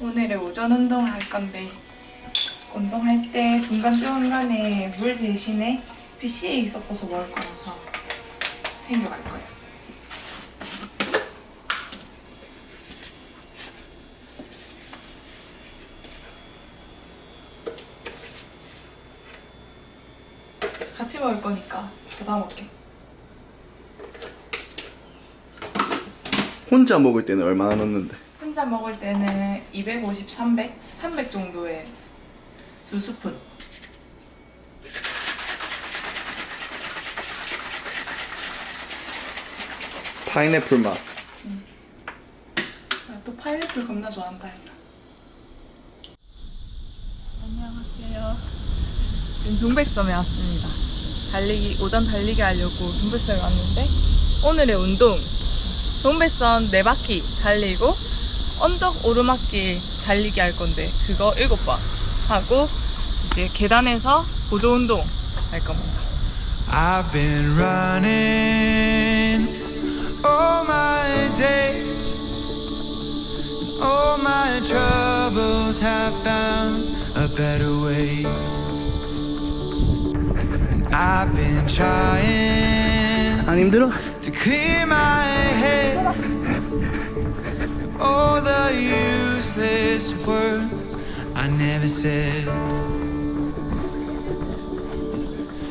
오늘은 오전 운동을 할 건데 운동할 때 중간중간에 물 대신에 BCA 섞어서 먹을 거라서 챙겨갈 거예요. 같이 먹을 거니까 다 먹게. 혼자 먹을 때는 얼마나 넣는데? 혼자 먹을 때는 250, 300, 300 정도의 두 스푼. 파인애플 맛. 아, 또 파인애플 겁나 좋아한다. 얘가. 안녕하세요. 지금 동백섬에 왔습니다. 달리기 오전 달리기 하려고 동백섬에 왔는데 오늘의 운동 동백섬 네 바퀴 달리고 언덕 오르막길 달리기 할 건데 그거 일곱 번 하고 이제 계단에서 보조 운동 할 겁니다. I've been running all my days. All my troubles have found a better way. And I've been trying 안 힘들어? to clear my head all the useless words I never said.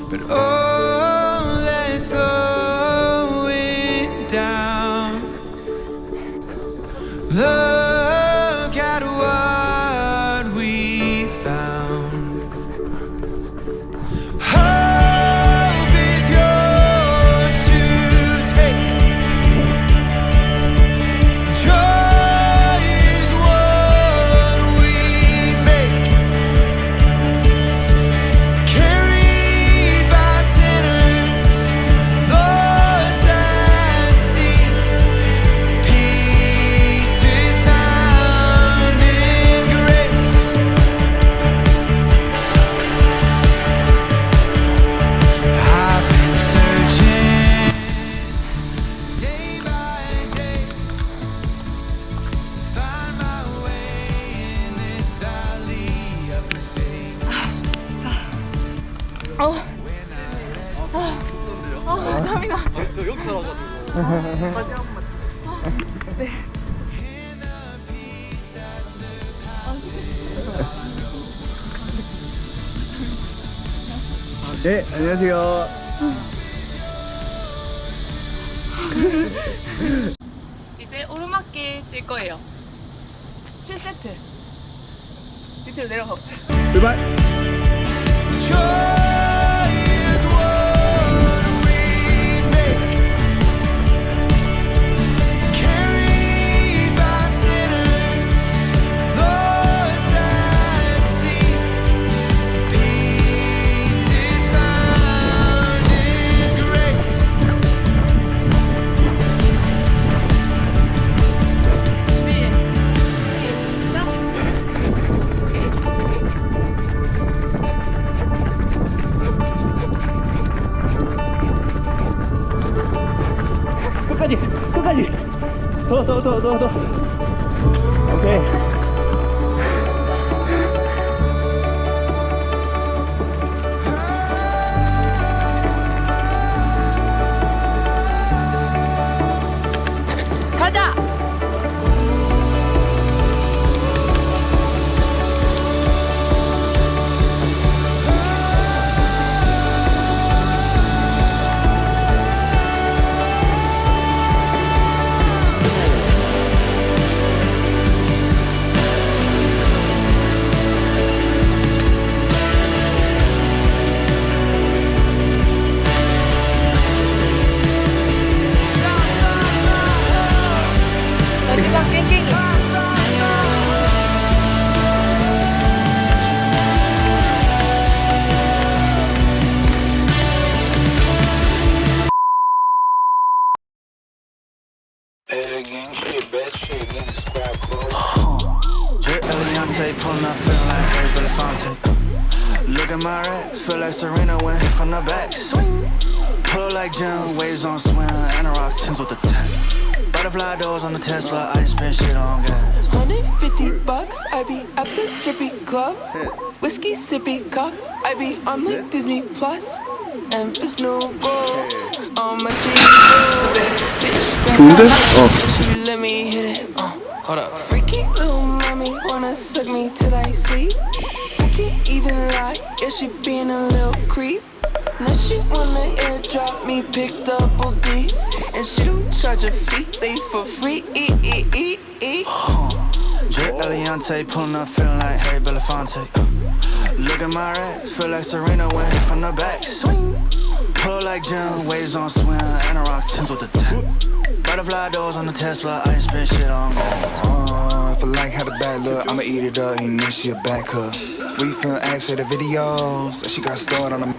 But oh, let's slow it down. Look 네, 안녕하세요. 이제 오르막길 뛸 거예요. 7세트. 밑으로 내려가 보세요. 출발. 더, 더, 더, 더, 더. 오 bad shit, again, squad close. Drip Eliante pulling up, feeling like Harry Belafonte. Look at my racks, feel like Serena went from the back. Swing. Pull like Jim, waves on swim, and a rock Tim's with the tech. Butterfly doors on the Tesla, I just spent shit on gas. 150 bucks bucks, I be at the strippy club. Whiskey sippy cup, I be on like Disney Plus. And there's no gold on my cheek. 좋은 hold up. Freaky little mommy wanna suck me till I sleep. I can't even lie, yeah, she being a little creep. Now she wanna airdrop me, pick double D's. And she don't charge a fee, they for free. E E E E. Drip Eliante, pulling up, feeling like Harry Belafonte. Uh, Look at my racks, feel like Serena went from the back. Swing. Pull like Jim, waves on swim, and a rock Timbs with the tap. Butterfly doors on the Tesla, I ain't spend shit on gold. Uh, if I like how the bad look, I'ma eat it up, ain't this shit back her. We film ask for the videos, she got started on the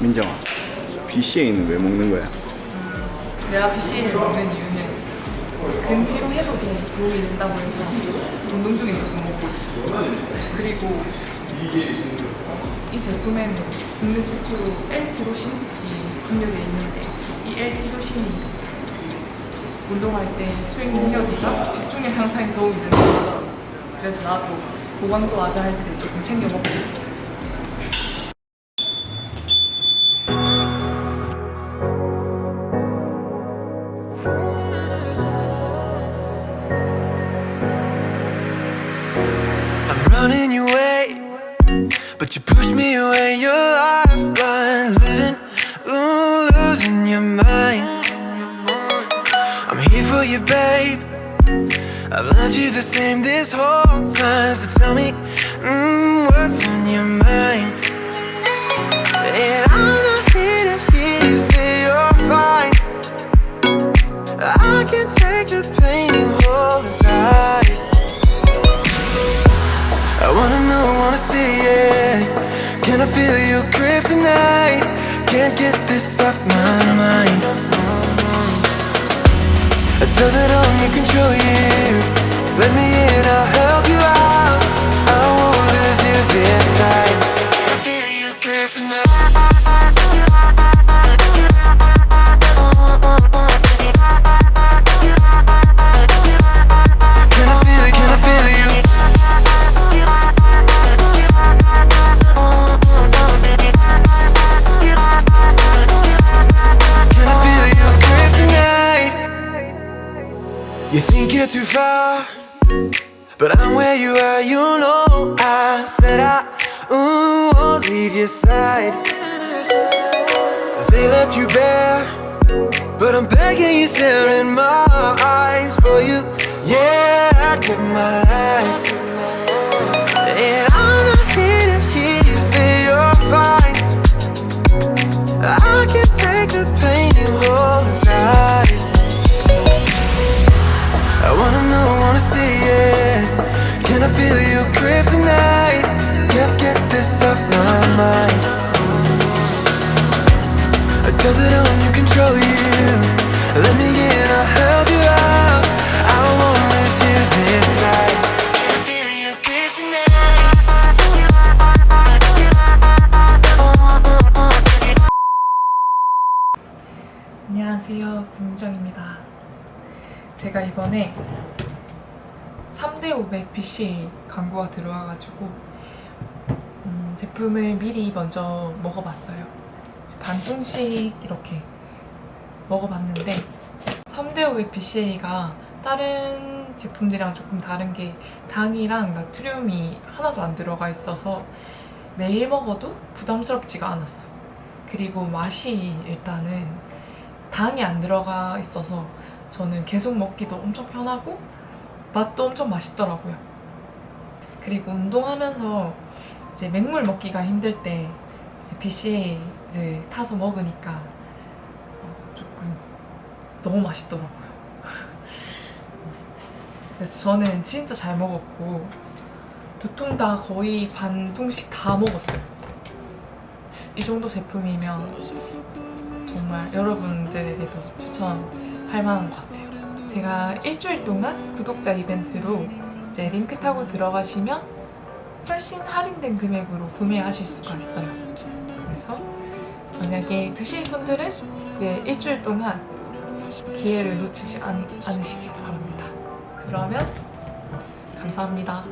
민정아, BCA는 왜 먹는 거야? 내가 BCA를 먹는 이유는 근피로 회복에 도움이 된다고 해서 운동 중에 조금 먹고 있어. 그리고 이 제품에는 국내 최초로 L-티로신이 함유되어 있는데 이 L-티로신이 운동할 때 수행 능력이나 집중력 향상에 도움이 된다고 하더라고. 그래서 나도 보강도 와자 할 때 조금 챙겨 먹고 있어. I'm running your way, but you push me away. Your lifeline, So tell me, mm, what's on your mind? And I'm not here to hear you say you're fine. I can take the pain you hold inside. I wanna know, wanna see it. Can I feel your grip tonight? Can't get this off my mind. Does it only control you? Let me in, I'll help you out. I won't lose you this time. I feel grip tonight? Your side. They left you bare, but I'm begging you, stare in my eyes for you. Yeah, I'd give my life. And I'm not here to hear you say you're fine. I can take the pain you hold inside. I wanna know, wanna see it. Can I feel your grip tonight? Can't get this off mind. Does it only control you? Let me in, I'll help you out. I won't lose you this night. Can I feel your grip tonight? 안녕하세요. 구민정입니다. 제가 이번에 3대 500 BCA 광고가 들어와가지고 음, 제품을 미리 먼저 먹어봤어요. 이제 반통씩 이렇게 먹어봤는데 3대 500 BCA가 다른 제품들이랑 조금 다른 게 당이랑 나트륨이 하나도 안 들어가 있어서 매일 먹어도 부담스럽지가 않았어요. 그리고 맛이 일단은 당이 안 들어가 있어서 저는 계속 먹기도 엄청 편하고 맛도 엄청 맛있더라고요. 그리고 운동하면서 이제 맹물 먹기가 힘들 때 이제 BCA를 타서 먹으니까 어, 조금 너무 맛있더라고요. 그래서 저는 진짜 잘 먹었고 두 통 다 거의 반 통씩 다 먹었어요. 이 정도 제품이면 정말 여러분들에게도 추천할 만한 것 같아요. 제가 일주일 동안 구독자 이벤트로 이제 링크 타고 들어가시면 훨씬 할인된 금액으로 구매하실 수가 있어요. 그래서 만약에 드실 분들은 이제 일주일 동안 기회를 놓치지 않, 않으시길 바랍니다. 그러면 감사합니다.